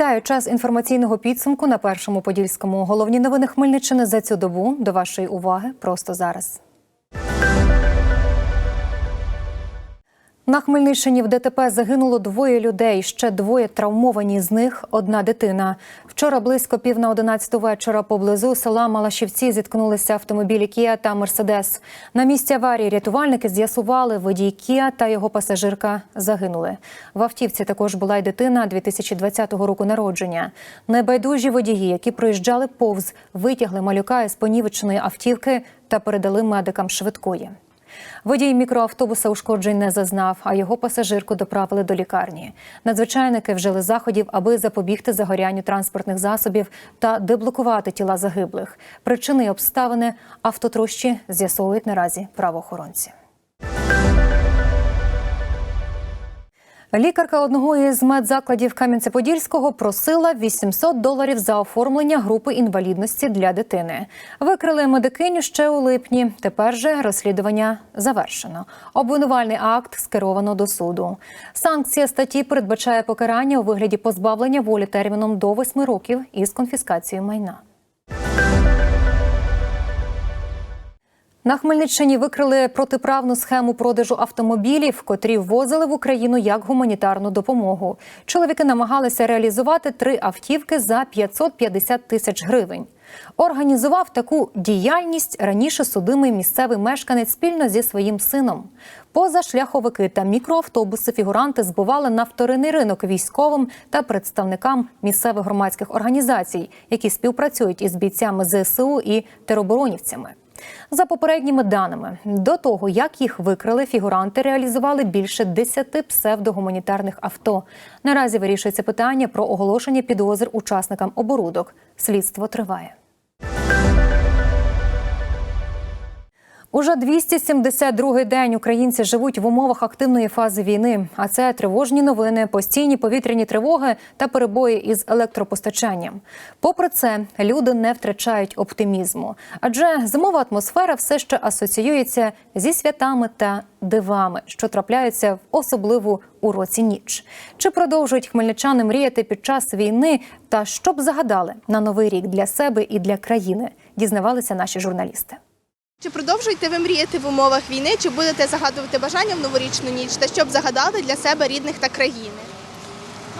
Вітаю час інформаційного підсумку на першому подільському. Головні новини Хмельниччини за цю добу. До вашої уваги просто зараз. На Хмельниччині в ДТП загинуло двоє людей. Ще двоє травмовані. З них одна дитина. Вчора близько пів на одинадцяту вечора поблизу села Малашівці зіткнулися автомобілі Кія та Мерседес. На місці аварії рятувальники з'ясували, водій Кія та його пасажирка загинули. В автівці також була й дитина 2020 року народження. Небайдужі водії, які проїжджали повз, витягли малюка із понівеченої автівки та передали медикам швидкої. Водій мікроавтобуса ушкоджень не зазнав, а його пасажирку доправили до лікарні. Надзвичайники вжили заходів, аби запобігти загорянню транспортних засобів та деблокувати тіла загиблих. Причини й обставини автотрощі з'ясовують наразі правоохоронці. Лікарка одного із медзакладів Кам'янця-Подільського просила 800 доларів за оформлення групи інвалідності для дитини. Викрили медикиню ще у липні. Тепер же розслідування завершено. Обвинувальний акт скеровано до суду. Санкція статті передбачає покарання у вигляді позбавлення волі терміном до 8 років із конфіскацією майна. На Хмельниччині викрили протиправну схему продажу автомобілів, котрі ввозили в Україну як гуманітарну допомогу. Чоловіки намагалися реалізувати три автівки за 550 тисяч гривень. Організував таку діяльність раніше судимий місцевий мешканець спільно зі своїм сином. Позашляховики та мікроавтобуси фігуранти збували на вторинний ринок військовим та представникам місцевих громадських організацій, які співпрацюють із бійцями ЗСУ і тероборонівцями. За попередніми даними, до того як їх викрили, фігуранти реалізували більше 10 псевдогуманітарних авто. Наразі вирішується питання про оголошення підозр учасникам оборудок. Слідство триває. Уже 272-й день українці живуть в умовах активної фази війни. А це тривожні новини, постійні повітряні тривоги та перебої із електропостачанням. Попри це, люди не втрачають оптимізму, адже зимова атмосфера все ще асоціюється зі святами та дивами, що трапляються в особливу у році ніч. Чи продовжують хмельничани мріяти під час війни? Та що б загадали на новий рік для себе і для країни? Дізнавалися наші журналісти. Чи продовжуєте ви мріяти в умовах війни, чи будете загадувати бажання в новорічну ніч, та щоб загадали для себе рідних та країни?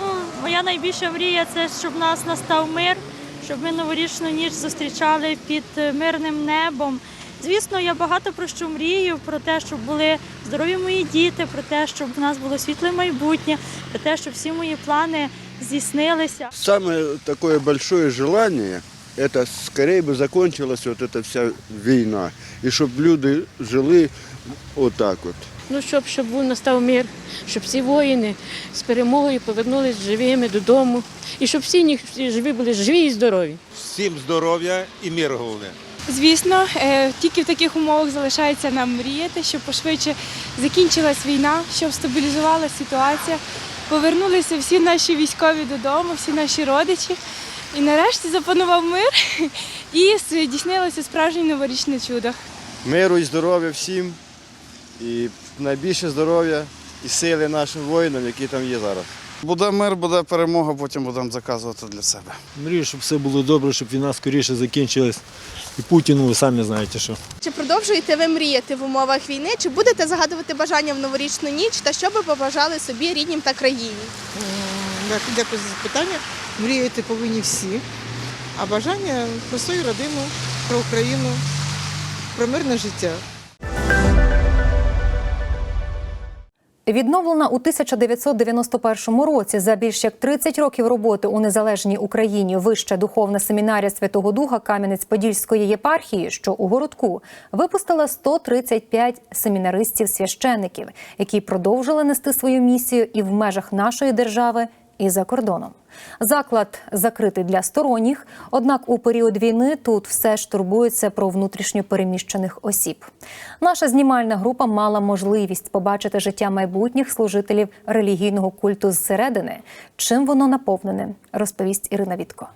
Ну, моя найбільша мрія це щоб в нас настав мир, щоб ми новорічну ніч зустрічали під е, мирним небом. Звісно, я багато про що мрію, про те, щоб були здорові мої діти, про те, щоб в нас було світле майбутнє, про те, щоб всі мої плани здійснилися. Самое такое большое желание, это скорее бы закончилась вот эта вся війна. І щоб люди жили отак от. Ну, щоб, щоб був настав мир, щоб всі воїни з перемогою повернулись живими додому. І щоб всі ні- всі живі були живі і здорові. Всім здоров'я і мир головне. Звісно, е, тільки в таких умовах залишається нам мріяти, щоб пошвидше закінчилась війна, щоб стабілізувалася ситуація, повернулися всі наші військові додому, всі наші родичі. І нарешті запанував мир і здійснилося справжнє новорічне чудо. миру і здоров'я всім, і найбільше здоров'я і сили нашим воїнам, які там є зараз. Буде мир, буде перемога, потім будемо заказувати для себе. Мрію, щоб все було добре, щоб війна скоріше закінчилась. І Путіну, ви самі знаєте, що. Чи продовжуєте ви мріяти в умовах війни, чи будете загадувати бажання в новорічну ніч, та що би побажали собі ріднім та країні? Дякую за запитання. Мріяти повинні всі. А бажання про свою родину, про Україну, про мирне життя. Відновлена у 1991 році за більш як 30 років роботи у незалежній Україні вища духовна семінарія Святого Духа Кам'янець-Подільської єпархії, що у городку, випустила 135 семінаристів-священиків, які продовжили нести свою місію і в межах нашої держави, і за кордоном. Заклад закритий для сторонніх, однак у період війни тут все ж турбується про внутрішньо переміщених осіб. Наша знімальна група мала можливість побачити життя майбутніх служителів релігійного культу зсередини. Чим воно наповнене, розповість Ірина Вітко.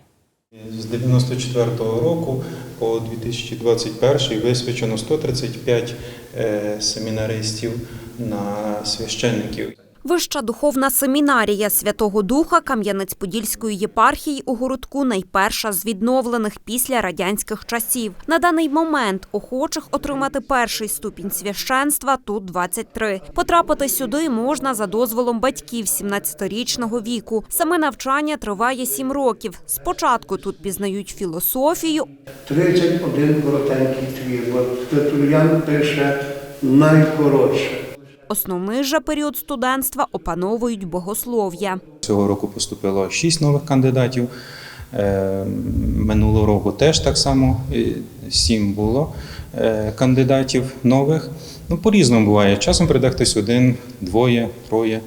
З 94-го року по 2021 висвячено 135 е, семінаристів на священників. Вища духовна семінарія Святого Духа Кам'янець-Подільської єпархії у городку найперша з відновлених після радянських часів. На даний момент охочих отримати перший ступінь священства тут 23. Потрапити сюди можна за дозволом батьків 17-річного віку. Саме навчання триває 7 років. Спочатку тут пізнають філософію, 31 коротенький твір, Тертуліан пише найкоротше. Основний же період студентства опановують богослов'я. Цього року поступило шість нових кандидатів. Е, Минулого року теж так само сім було е, кандидатів нових. Ну, по-різному буває. Часом прийде хтось один, двоє, троє.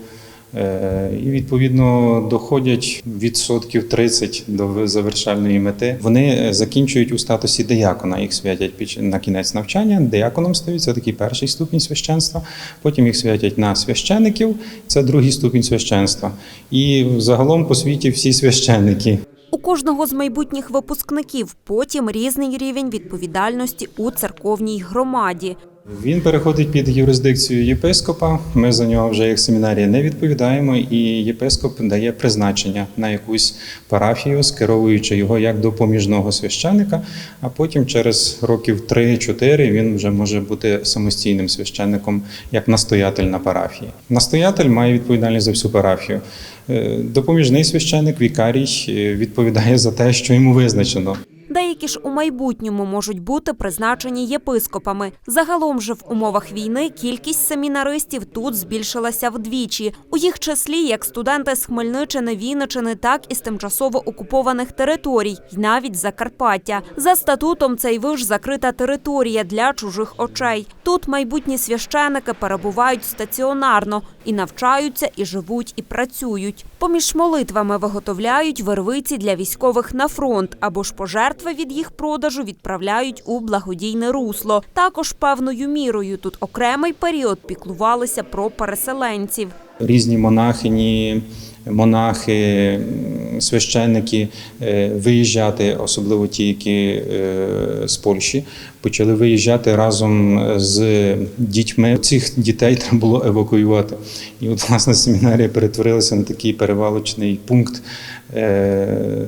Е, І відповідно доходять відсотків 30 до завершальної мети. Вони е, закінчують у статусі диякона. Їх святять на кінець навчання. Дияконом стають це такий перший ступінь священства. Потім їх святять на священиків. Це другий ступінь священства. І загалом по світі всі священники. У кожного з майбутніх випускників потім різний рівень відповідальності у церковній громаді. Він переходить під юрисдикцію єпископа. Ми за нього вже як семінарія не відповідаємо, і єпископ дає призначення на якусь парафію, скеровуючи його як допоміжного священика. А потім, через років 3-4, він вже може бути самостійним священником як настоятель на парафії. Настоятель має відповідальність за всю парафію. Е, Допоміжний священик, вікарій, е, відповідає за те, що йому визначено. Деякі ж у майбутньому можуть бути призначені єпископами. Загалом же в умовах війни кількість семінаристів тут збільшилася вдвічі. У їх числі як студенти з Хмельниччини, Вінничини, так і з тимчасово окупованих територій, й навіть Закарпаття. За статутом цей виш закрита територія для чужих очей. Тут майбутні священики перебувають стаціонарно і навчаються, і живуть, і працюють. Поміж молитвами виготовляють вервиці для військових на фронт або ж пожертви від їх продажу відправляють у благодійне русло. Також певною мірою тут окремий період піклувалися про переселенців. різні монахині, монахи, священники е, виїжджати, особливо ті, які е, з Польщі, почали виїжджати разом з дітьми. Цих дітей треба було евакуювати. І от власне семінарія перетворилася на такий перевалочний пункт е,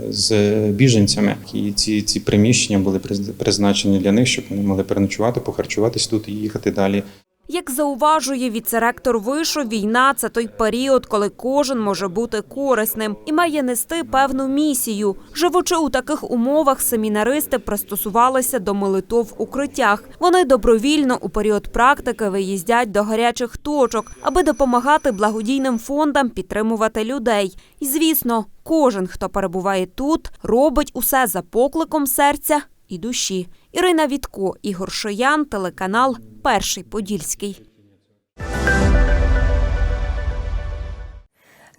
з біженцями. І ці, ці приміщення були приз- призначені для них, щоб вони могли переночувати, похарчуватись тут і їхати далі. Як зауважує віцеректор вишу, війна це той період, коли кожен може бути корисним і має нести певну місію. Живучи у таких умовах, семінаристи пристосувалися до молитов в укриттях. Вони добровільно у період практики виїздять до гарячих точок, аби допомагати благодійним фондам підтримувати людей. І звісно, кожен, хто перебуває тут, робить усе за покликом серця і душі. Ірина Вітко, Ігор Шоян, телеканал Перший Подільський.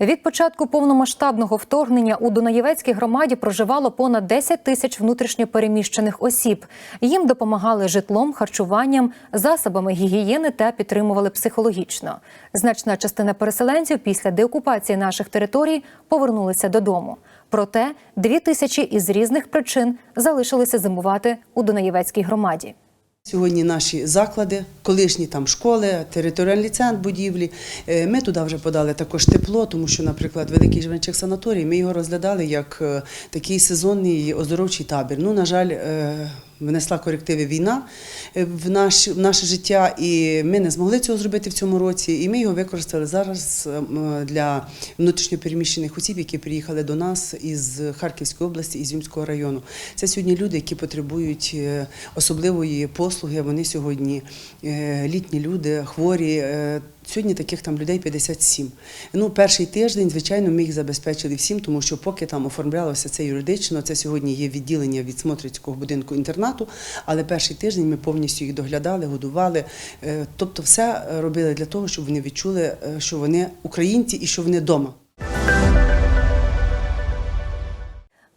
Від початку повномасштабного вторгнення у Дунаєвецькій громаді проживало понад 10 тисяч внутрішньопереміщених осіб. Їм допомагали житлом, харчуванням, засобами гігієни та підтримували психологічно. Значна частина переселенців після деокупації наших територій повернулися додому. Проте дві тисячі із різних причин залишилися зимувати у Дунаєвецькій громаді. Сьогодні наші заклади, колишні там школи, територіальний центр будівлі. е, Ми туди вже подали також тепло, тому що, наприклад, великий Жванчих санаторій, ми його розглядали як е, такий сезонний оздоровчий табір. Ну, на жаль, е, внесла корективи війна е, в, наш, в наше життя, і ми не змогли цього зробити в цьому році. І ми його використали зараз ем, для внутрішньопереміщених осіб, які приїхали до нас із Харківської області із Зюмського району. Це сьогодні люди, які потребують е, особливої послуги. Вони сьогодні е, літні люди, хворі. Сьогодні таких там людей 57. Ну, перший тиждень, звичайно, ми їх забезпечили всім, тому що поки там оформлялося це юридично, це сьогодні є відділення від Смотрицького будинку інтернату, але перший тиждень ми повністю їх доглядали, годували. Е, Тобто все робили для того, щоб вони відчули, е, що вони українці і що вони вдома.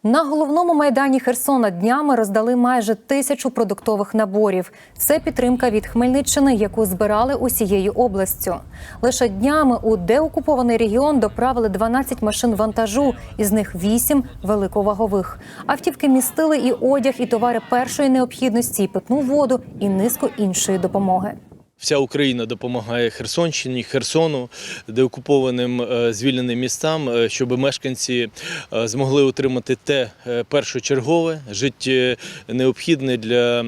На головному майдані Херсона днями роздали майже тисячу продуктових наборів. Це підтримка від Хмельниччини, яку збирали усією областю. Лише днями у деокупований регіон доправили 12 машин вантажу, із них 8 великовагових. Автівки містили і одяг, і товари першої необхідності, і питну воду, і низку іншої допомоги. Вся Україна допомагає Херсонщині, Херсону, деокупованим е, звільненим містам, е, щоб мешканці е, змогли отримати те першочергове, життє необхідне для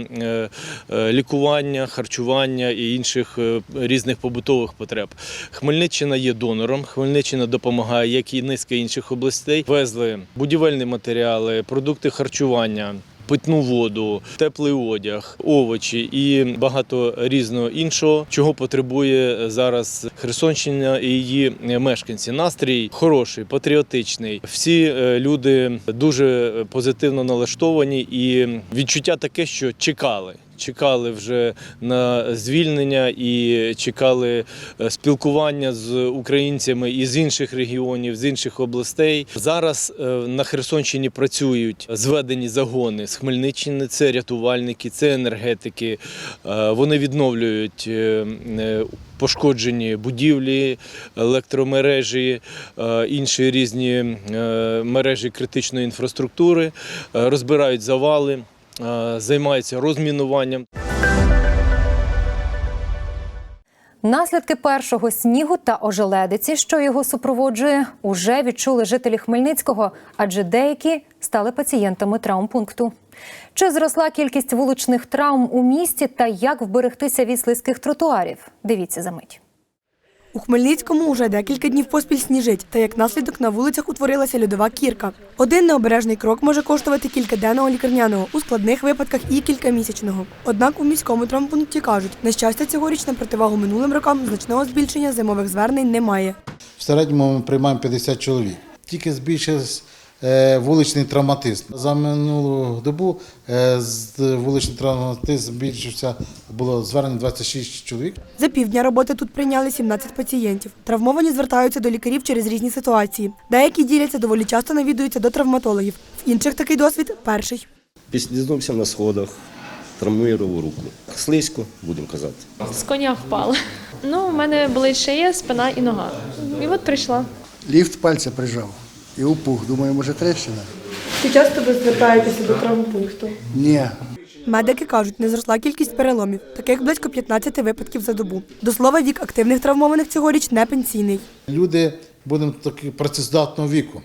лікування, харчування і інших різних побутових потреб. Хмельниччина є донором. Хмельниччина допомагає, як і низка інших областей. Везли будівельні матеріали, продукти харчування. Питну воду, теплий одяг, овочі і багато різного іншого, чого потребує зараз Херсонщина і її мешканці. Настрій хороший, патріотичний. Всі е, люди дуже позитивно налаштовані, і відчуття таке, що чекали. Чекали вже на звільнення і чекали е, спілкування з українцями із інших регіонів, з інших областей. Зараз е, на Херсонщині працюють зведені загони з Хмельниччини. Це рятувальники, це енергетики. Е, Вони відновлюють пошкоджені будівлі, електромережі, інші різні мережі критичної інфраструктури, розбирають завали е, займаються розмінуванням. Наслідки першого снігу та ожеледиці, що його супроводжує, уже відчули жителі Хмельницького, адже деякі стали пацієнтами травмпункту. Чи зросла кількість вуличних травм у місті та як вберегтися від слизьких тротуарів? Дивіться за мить. У Хмельницькому уже декілька днів поспіль сніжить, та як наслідок на вулицях утворилася льодова кірка. Один необережний крок може коштувати кількаденного лікарняного, у складних випадках і кількамісячного. Однак у міському травмпункті кажуть, на щастя, цьогоріч на противагу минулим рокам значного збільшення зимових звернень немає. В середньому ми приймаємо 50 чоловік. Тільки збільшилось вуличний травматизм. За минулу добу е, з- вуличний травматизм збільшився, було звернено 26 чоловік. За півдня роботи тут прийняли 17 пацієнтів. Травмовані звертаються до лікарів через різні ситуації. Деякі діляться доволі часто навідуються до травматологів. В інших такий досвід перший. Підслізнувся на сходах, травмував руку. Слизько, будемо казати. З коня впала. Ну, у мене болить шия, спина і нога. І от прийшла. Ліфт пальця прижав і упух. Думаю, може трещина? Чи часто ви звертаєтеся до травмпункту? Ні. Медики кажуть, не зросла кількість переломів, таких близько 15 випадків за добу. До слова, вік активних травмованих цьогоріч не пенсійний. Люди будемо таки працездатного віку.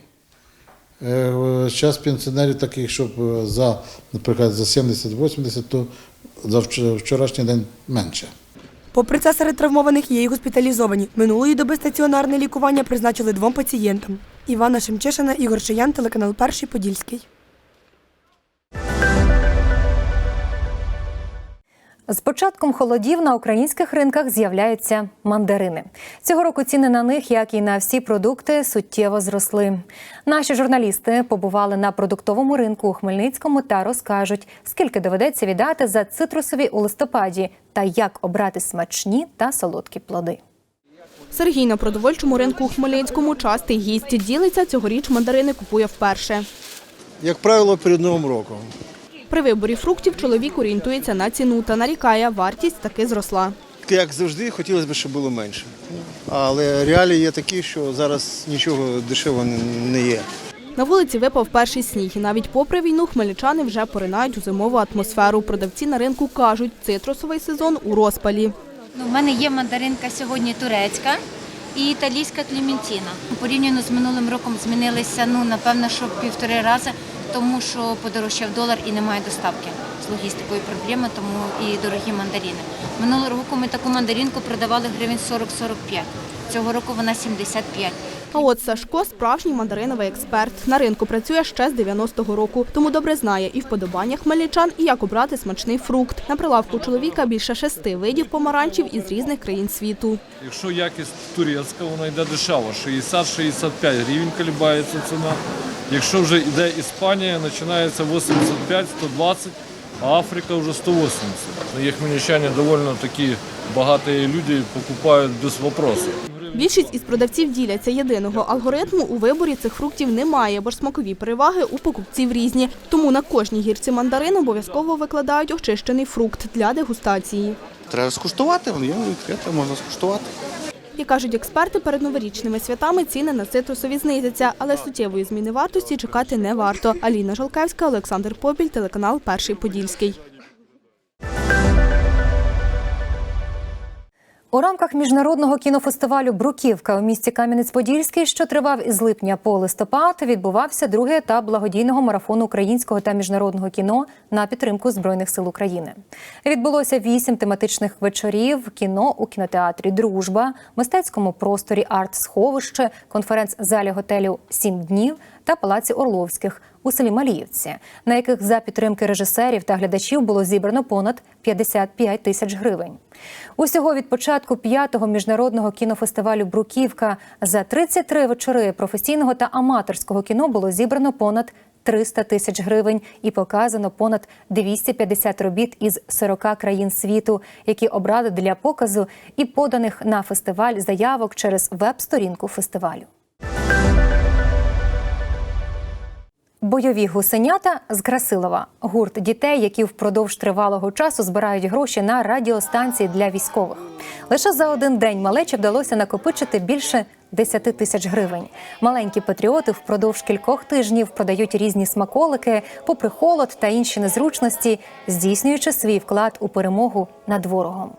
Зараз пенсіонерів таких, щоб е, за, наприклад, за 70-80, то за вчорашній день менше. Попри це, серед травмованих є й госпіталізовані. Минулої доби стаціонарне лікування призначили двом пацієнтам. Івана Шемчишина, Ігор Шиян, телеканал Перший Подільський. З початком холодів на українських ринках з'являються мандарини. Цього року ціни на них, як і на всі продукти, суттєво зросли. Наші журналісти побували на продуктовому ринку у Хмельницькому та розкажуть, скільки доведеться віддати за цитрусові у листопаді та як обрати смачні та солодкі плоди. Сергій на продовольчому ринку у Хмельницькому частий гість. Ділиться, цьогоріч мандарини купує вперше. Як правило, перед Новим роком. При виборі фруктів чоловік орієнтується на ціну та нарікає, вартість таки зросла. Як завжди, хотілося б, щоб було менше. Але реалії є такі, що зараз нічого дешевого не є. На вулиці випав перший сніг. І навіть попри війну хмельничани вже поринають у зимову атмосферу. Продавці на ринку кажуть, цитрусовий сезон у розпалі. Ну, У мене є мандаринка сьогодні турецька і італійська клементіна. Порівняно з минулим роком змінилися, ну, напевно, що півтори рази, тому що подорожчав долар і немає доставки. З логістикою проблеми, тому і дорогі мандарини. Минулого року ми таку мандаринку продавали гривень 40-45. Цього року вона 75. А от Сашко справжній мандариновий експерт. На ринку працює ще з 90-го року, тому добре знає і вподобання хмельничан, і як обрати смачний фрукт. На прилавку чоловіка більше шести видів помаранчів із різних країн світу. Якщо якість турецька, вона йде дешево, 60-65 гривень колібається ціна. Якщо вже йде Іспанія, починається 85-120, а Африка вже 180. Є хмельничани доволі такі багаті люди, покупають без вопросів. Більшість із продавців діляться єдиного алгоритму у виборі цих фруктів немає, бо ж смакові переваги у покупців різні. Тому на кожній гірці мандарин обов'язково викладають очищений фрукт для дегустації. Треба скуштувати, воно є відкрите, можна скуштувати. Як кажуть експерти, перед новорічними святами ціни на цитрусові знизяться, але суттєвої зміни вартості чекати не варто. Аліна Жолкевська, Олександр Попіль, телеканал Перший Подільський. У рамках міжнародного кінофестивалю Бруківка у місті Кам'янець-Подільський, що тривав із липня по листопад, відбувався другий етап благодійного марафону українського та міжнародного кіно на підтримку збройних сил України. Відбулося вісім тематичних вечорів: кіно у кінотеатрі Дружба, мистецькому просторі Арт-сховище, конференц-залі готелю Сім днів та палаці Орловських у селі Маліївці, на яких за підтримки режисерів та глядачів було зібрано понад 55 тисяч гривень. Усього від початку п'ятого міжнародного кінофестивалю Бруківка за 33 вечори професійного та аматорського кіно було зібрано понад 300 тисяч гривень і показано понад 250 робіт із 40 країн світу, які обрали для показу і поданих на фестиваль заявок через веб-сторінку фестивалю. Бойові гусенята з Красилова гурт дітей, які впродовж тривалого часу збирають гроші на радіостанції для військових. Лише за один день малечі вдалося накопичити більше 10 тисяч гривень. Маленькі патріоти впродовж кількох тижнів продають різні смаколики, попри холод та інші незручності, здійснюючи свій вклад у перемогу над ворогом.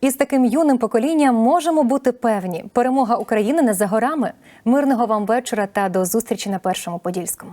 Із таким юним поколінням можемо бути певні. Перемога України не за горами. Мирного вам вечора та до зустрічі на першому подільському.